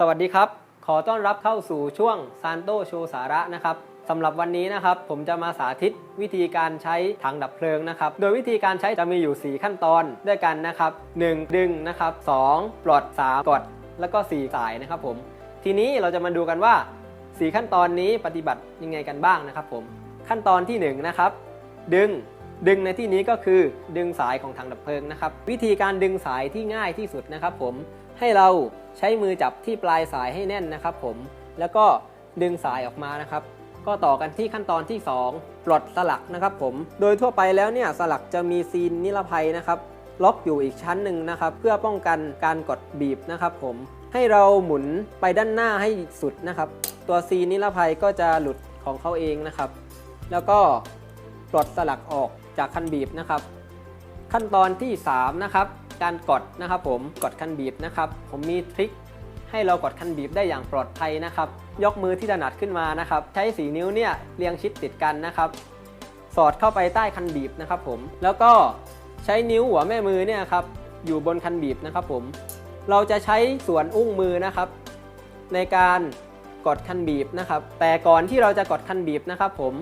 สวัสดีครับ ขอต้อนรับเข้าสู่ช่วงซานโตโชสาระนะครับสำหรับวันนี้นะครับผมจะมาสาธิตวิธีการใช้ถังดับเพลิงนะครับ โดยวิธีการใช้จะมีอยู่ 4 ขั้นตอนด้วยกันนะครับ 1. ดึงนะครับ 2. ปลด 3. กด แล้วก็ 4 สายนะครับผม ทีนี้เราจะมาดูกันว่า 4 ขั้นตอนนี้ปฏิบัติยังไงกันบ้างนะครับผม ขั้นตอนที่ 1 นะครับ ดึง ดึงในที่นี้ก็คือดึงสายของถังดับเพลิงนะครับ วิธีการดึงสายที่ง่ายที่สุดนะครับผมให้เราใช้มือจับที่ปลายสายให้แน่นนะครับผมแล้วก็ดึงสายออกมานะครับ ก็ต่อกันที่ขั้นตอนที่ 2 ปลดสลักนะครับผมโดยทั่วไปแล้วเนี่ยสลักจะมีซีนนิรภัยนะครับล็อกอยู่อีกชั้นหนึ่งนะครับ เพื่อป้องกันการกดบีบนะครับผมให้เราหมุนไปด้านหน้าให้สุดนะครับ ตัวซีนนิรภัยก็จะหลุดของเขาเองนะครับ แล้วก็ปลดสลักออก จากคันบีบนะครับ ขั้นตอนที่ 3 นะครับ การกดนะครับผมกดคันบีบนะครับ ผมมีทริคให้เรากดคันบีบได้อย่างปลอดภัยนะครับ ยกมือที่ถนัดขึ้นมานะครับ ใช้สีนิ้วเนี่ยเรียงชิดติดกันนะครับ สอดเข้าไปใต้คันบีบนะครับผม แล้วก็ใช้นิ้วหัวแม่มือเนี่ยครับอยู่บนคันบีบนะครับผม เราจะใช้ส่วนอุ้งมือนะครับ ในการกดคันบีบนะครับ แต่ก่อนที่เราจะกดคันบีบนะครับผม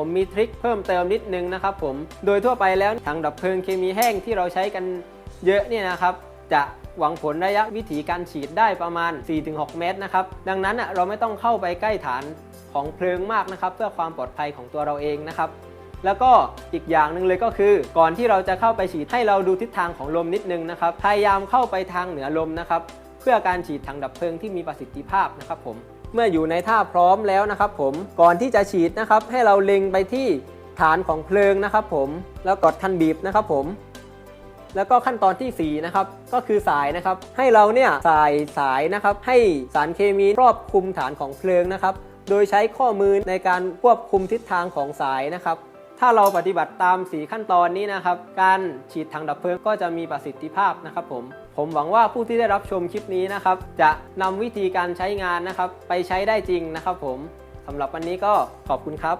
ผมมีทริคเพิ่มเติมนิดนึงนะครับผมโดยทั่วไปแล้วถังดับเพลิงเคมีแห้งที่เราใช้กันเยอะเนี่ยนะครับ จะหวังผลระยะวิถีการฉีดได้ประมาณ 4-6 เมตรนะครับ ดังนั้นเราไม่ต้องเข้าไปใกล้ฐานของเพลิงมากนะครับ เพื่อความปลอดภัยของตัวเราเองนะครับ แล้วก็อีกอย่างหนึ่งเลยก็คือ ก่อนที่เราจะเข้าไปฉีดให้เราดูทิศทางของลมนิดนึงนะครับ พยายามเข้าไปทางเหนือลมนะครับ เพื่อการฉีดถังดับเพลิงที่มีประสิทธิภาพนะครับผม เมื่ออยู่ในท่าพร้อมแล้วนะครับผมก่อนที่จะฉีดนะครับ ให้เราเล็งไปที่ฐานของเพลิงนะครับผมแล้วกดคันบีบนะครับผม แล้วก็ขั้นตอนทีสี่4นะครับก็คือสายนะครับ ให้เราเนี่ยสายสายนะครับ ให้สารเคมีครอบคลุมฐานของเพลิงนะครับ โดยใช้ข้อมือในการควบคุมทิศทางของสายนะครับ ถ้าเราปฏิบัติตาม 4 ขั้นตอนนี้นะครับ การฉีดถังดับเพลิงก็จะมีประสิทธิภาพนะครับผม ผมหวังว่าผู้ที่ได้รับชมคลิปนี้นะครับ จะนำวิธีการใช้งานนะครับ ไปใช้ได้จริงนะครับผมสำหรับวันนี้ก็ขอบคุณครับ